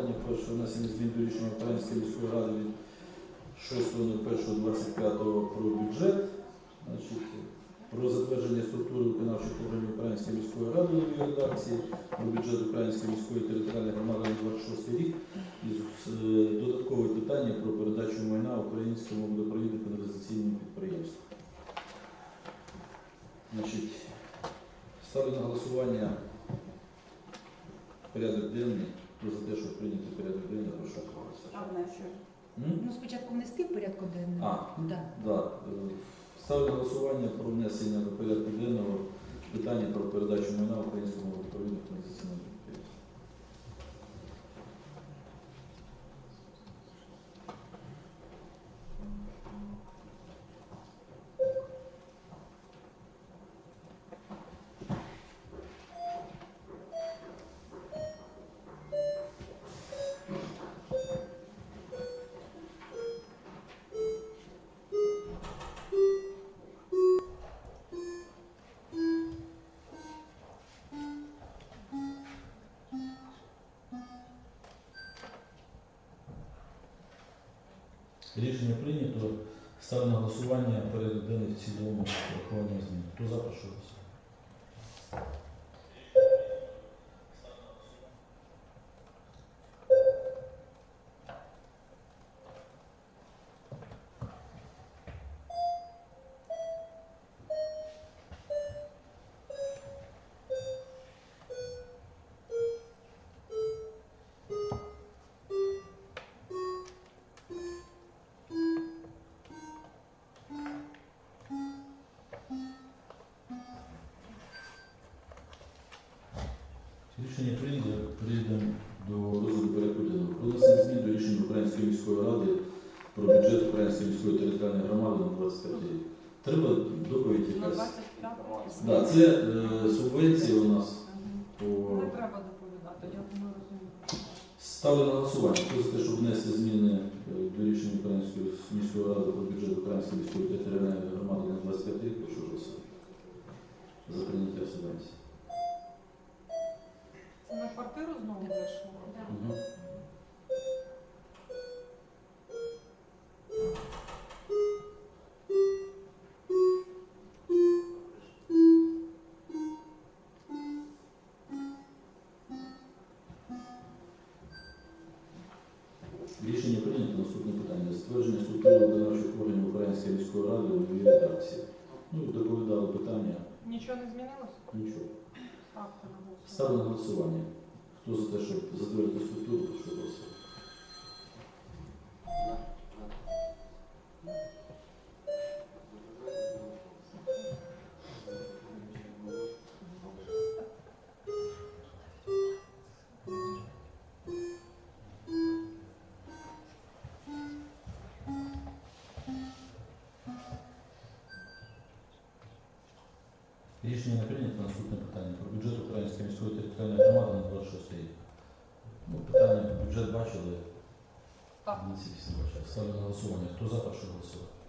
питання перше внесення змін до рішення Української міської ради від 6.01.25 про бюджет. Значить, про затвердження структури виконавчих органів Української міської ради у редакції, про бюджет Української міської територіальної громади на 26 рік і е, додаткове питання про передачу майна українському водопровідно каналізаційному підприємству. Значить, ставлю на голосування порядок денний. Хто за те, щоб прийняти порядок денний, прошу голосувати. Ну, спочатку внести в порядку денного. А, Да. Да. Ставлю голосування про внесення до порядку денного питання про передачу майна українському водопровідно каналізаційному підприємству. Рішення прийнято. Ставлю на голосування порядок в цілому з урахуванням змін. Хто за, прошу голосувати. Української міської ради про бюджет Української міської територіальної громади на 25 рік. Треба доповідь якась. Да, це е, субвенція у нас по Не треба доповідати, я думаю, розумію. Ставлю на голосування. Хто за те, щоб внести зміни е, до рішення Української міської ради про бюджет Української міської територіальної громади на 25 рік, прошу голосувати. За прийняття субвенції. Це на квартиру знову Рішення прийнято. Наступне питання. Затвердження структури виконавчих органів Української міської ради у новій редакції. Ну, доповідали питання. Нічого не змінилося? Нічого. Ставте на голосування. Ставлю на голосування. Хто за те, щоб затвердити структуру, прошу голосувати. Рішення не прийнято. Наступне питання про бюджет Української міської територіальної громади на 26 рік. Ну, питання про бюджет бачили. Так. Не всі всі бачили. Ставлю на голосування. Хто за, прошу голосувати.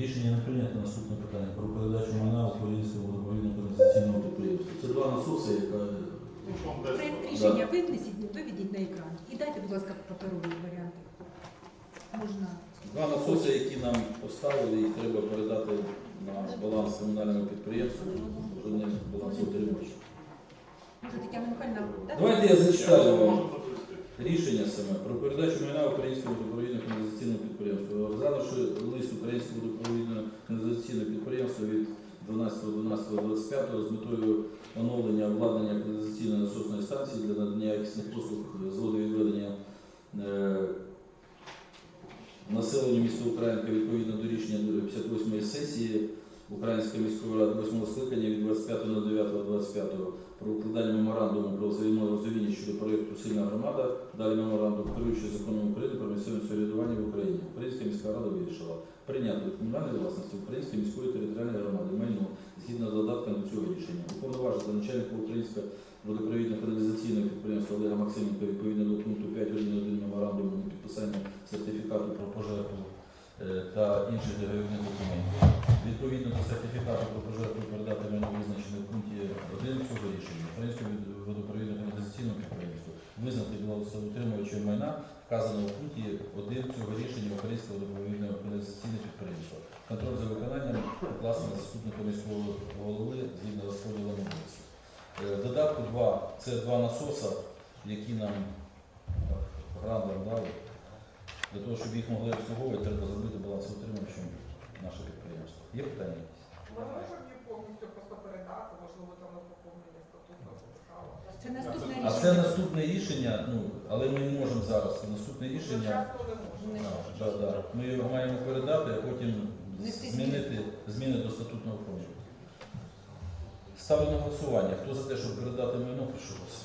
Рішення не прийнято. Наступне питання про передачу майна Українського водопровідно каналізаційного підприємства. Це два насоси, яка Проект рішення винесіть, виведіть на екран. І дайте, будь ласка, паперові варіанти. Можна. два насоси, які нам поставили, їх треба передати на баланс комунального підприємства. Вже не балансоутримувач. Може, Тетяна Михайлівна, дати? Давайте я зачитаю вам рішення саме про передачу майна Українського водопровідного каналізаційного підприємства. Розглянувши лист Українського водопровідного каналізаційного підприємства від 12.12.25 з метою оновлення обладнання каналізаційної насосної станції для надання якісних послуг з водовідведення е, населенню міста Українка відповідно до рішення 58-ї сесії Української міської ради 8 скликання від 25.09.25 про укладання меморандуму про взаєморозуміння щодо проєкту Сильна громада, далі меморандум, керуючи законом України про місцеве самоврядування в Україні. Українська міська рада вирішила прийняти до комунальної власності Української міської територіальної громади майно згідно з додатками до цього рішення. Уповноважити начальника Українського водопровідно-каналізаційного підприємства Олега Максименка відповідно до пункту 5.1.1 меморандуму на підписання сертифікату про пожежу та інших договірних документів. Відповідно до сертифікату про пожертву передати майно визначене в пункті 1 цього рішення Українське водопровідно-каналізаційне підприємство визнати балансоутримувачем майна вказаного в пункті 1 цього рішення Українського водопровідного каналізаційне підприємство. Контроль за виконанням покласти заступника міського голови згідно розподілу обов'язків. Е, додатку 2 це два насоса, які нам грандом дали. Для того, щоб їх могли обслуговувати, треба зробити балансоутримувачем наше підприємство. Є питання якісь? Ми можемо її повністю просто передати, можливо, там на поповнення статутного капіталу. Це наступне А це рішення. наступне рішення, ну, але ми не можемо зараз. Наступне рішення. Часто не можемо. Не да, да. Ми його маємо передати, а потім Внести змінити зміни до статутного фонду. Ставлю на голосування. Хто за те, щоб передати майно, прошу вас.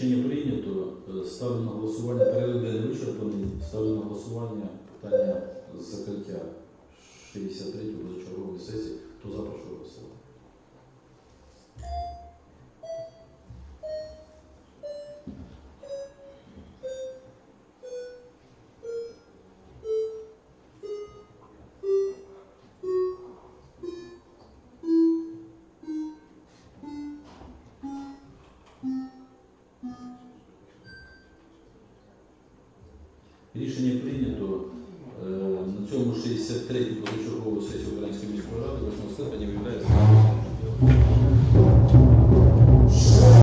Рішення прийнято. Е, Ставлю на голосування. Денний вичерпаний. Ставлю на голосування питання закриття 63-ї позачергової сесії. Хто за, прошу голосувати. Рішення прийнято. Е, На цьому 63-й позачергової сесії Української міської ради 8 скликання виявляється